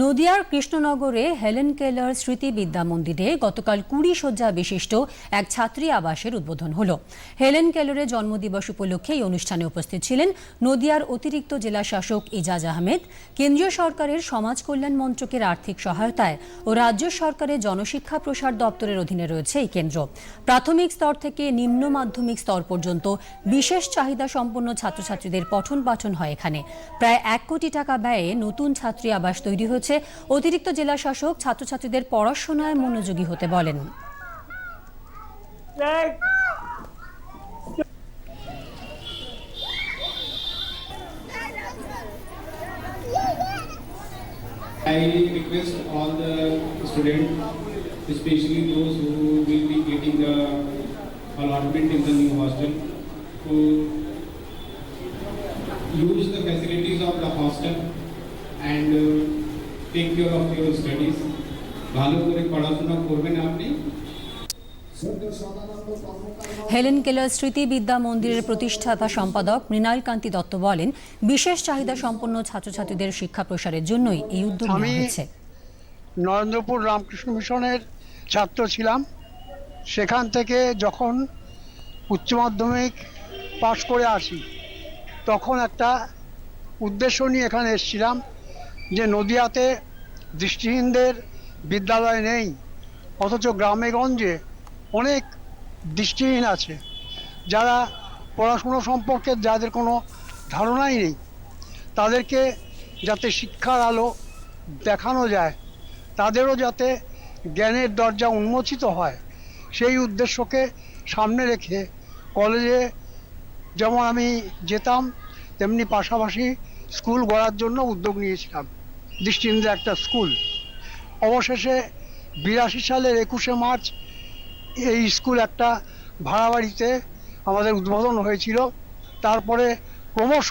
নদিয়ার কৃষ্ণনগরে Helen Keller স্মৃতি বিদ্যা মন্দিরে গতকাল কুড়ি শয্যা বিশিষ্ট এক ছাত্রী আবাসের উদ্বোধন হল। হেলেন কেলরের জন্মদিবস উপলক্ষে এই অনুষ্ঠানে উপস্থিত ছিলেন নদিয়ার অতিরিক্ত জেলা শাসক ইজাজ আহমেদ, কেন্দ্রীয় সরকারের সমাজ কল্যাণ মন্ত্রকের আর্থিক সহায়তায় ও রাজ্য সরকারের জনশিক্ষা প্রসার দপ্তরের অধীনে রয়েছে এই কেন্দ্র। প্রাথমিক স্তর থেকে নিম্ন মাধ্যমিক স্তর পর্যন্ত বিশেষ চাহিদা সম্পন্ন ছাত্রছাত্রীদের পঠন পাঠন হয় এখানে। প্রায় এক কোটি টাকা ব্যয়ে নতুন ছাত্রী আবাস তৈরি হয়েছে অতিরিক্ত জেলা শাসক ছাত্রছাত্রীদের পড়াশোনায় মনোযোগী হতে বলেন I request all the students, especially those who will be getting the allotment in the new hostel, to use the facilities of the hostel and uh, take care of your studies. ভালো করে পড়াশোনা করবেন আপনি। Helen Keller স্মৃতি বিদ্যা মন্দিরের প্রতিষ্ঠাতা সম্পাদক মৃণাল কান্তি দত্ত বলেন বিশেষ চাহিদা সম্পন্ন ছাত্রছাত্রীদের শিক্ষা প্রসারের জন্যই এই উদ্যোগ হয়েছে নরেন্দ্রপুর রামকৃষ্ণ মিশনের ছাত্র ছিলাম। সেখান থেকে যখন উচ্চ মাধ্যমিক পাশ করে আসি তখন একটা উদ্দেশ্য নিয়ে এখানে এসেছিলাম যে নদিয়াতে দৃষ্টিহীনদের বিদ্যালয় নেই, অথচ গ্রামে গঞ্জে অনেক দৃষ্টিহীন আছে, যারা পড়াশুনো সম্পর্কে যাদের কোনো ধারণাই নেই, তাদেরকে যাতে শিক্ষার আলো দেখানো যায়, তাদেরও যাতে জ্ঞানের দরজা উন্মোচিত হয়, সেই উদ্দেশ্যকে সামনে রেখে কলেজে যেমন আমি যেতাম, তেমনি পাশাপাশি স্কুল গড়ার জন্য উদ্যোগ নিয়েছিলাম। দৃষ্টিহীনদের একটা স্কুল। অবশেষে বিরাশি সালের একুশে মার্চ এই স্কুল একটা ভাড়া বাড়িতে আমাদের উদ্বোধন হয়েছিল। তারপরে ক্রমশ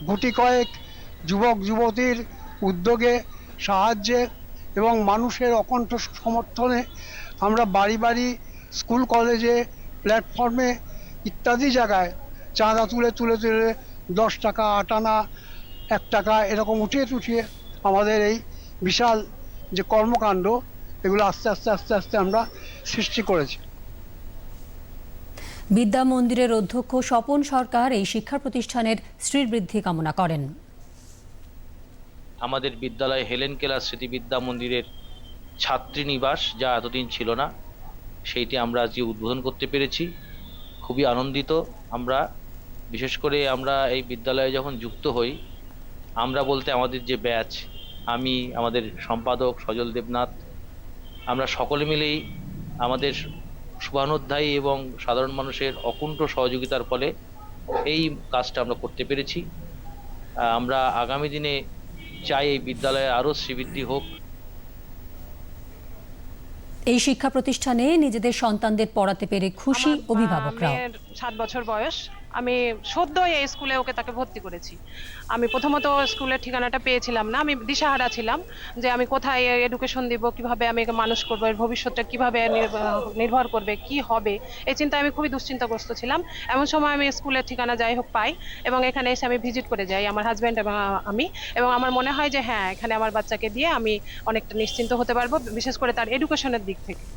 গুটি কয়েক যুবক, যুবতীর উদ্যোগে, সাহায্যে এবং মানুষের অকণ্ঠ সমর্থনে আমরা বাড়ি বাড়ি, স্কুল কলেজে, প্ল্যাটফর্মে ইত্যাদি জায়গায় চাঁদা তুলে তুলে তুলে দশ টাকা, আট আনা, এক টাকা এরকম উঠিয়ে টুঠিয়ে আমাদের এই বিশাল যে কর্মকাণ্ড এগুলো আস্তে আস্তে আস্তে আস্তে আমরা সৃষ্টি করেছি। বিদ্যা মন্দিরের অধ্যক্ষ স্বপন সরকার এই শিক্ষা প্রতিষ্ঠানের শ্রীবৃদ্ধি কামনা করেন। আমাদের বিদ্যালয়ে হেলেন কেলা স্মৃতি বিদ্যা মন্দিরের ছাত্রী নিবাস যা এতদিন ছিল না সেইটি আমরা আজকে উদ্বোধন করতে পেরেছি। খুবই আনন্দিত আমরা বিশেষ করে আমরা এই বিদ্যালয়ে যখন যুক্ত হই আমরা বলতে আমাদের যে ব্যাচ আমি আমাদের সম্পাদক সজল দেবনাথ আমরা সকলে মিলেই আমাদের শুভানুধ্যায়ী এবং সাধারণ মানুষের অকুণ্ঠ সহযোগিতার ফলে এই কাজটা আমরা করতে পেরেছি। আহ, আমরা আগামী দিনে চাই এই বিদ্যালয়ে আরও শ্রীবৃদ্ধি হোক। এই শিক্ষা প্রতিষ্ঠানে নিজেদের সন্তানদের পড়াতে পেরে খুশি মেয়ের সাত বছর বয়স। আমি সদ্যই এই স্কুলে ওকে তাকে ভর্তি করেছি। আমি প্রথমত স্কুলের ঠিকানাটা পেয়েছিলাম না, আমি দিশাহারা ছিলাম যে আমি কোথায় এডুকেশন দিব, কীভাবে আমি মানুষ করব, এর ভবিষ্যৎটা কীভাবে নির্ভ- নির্ভর করবে, কি হবে এই চিন্তায় আমি খুবই দুশ্চিন্তাগ্রস্ত ছিলাম। এমন সময় আমি স্কুলের ঠিকানা যাই হোক পাই এবং এখানে এসে আমি ভিজিট করে যাই আমার হাজব্যান্ড এবং আমি এবং আমার মনে হয় যে হ্যাঁ এখানে আমার বাচ্চাকে দিয়ে আমি অনেকটা নিশ্চিন্ত হতে পারব, বিশেষ করে তার এডুকেশনের দিক থেকে।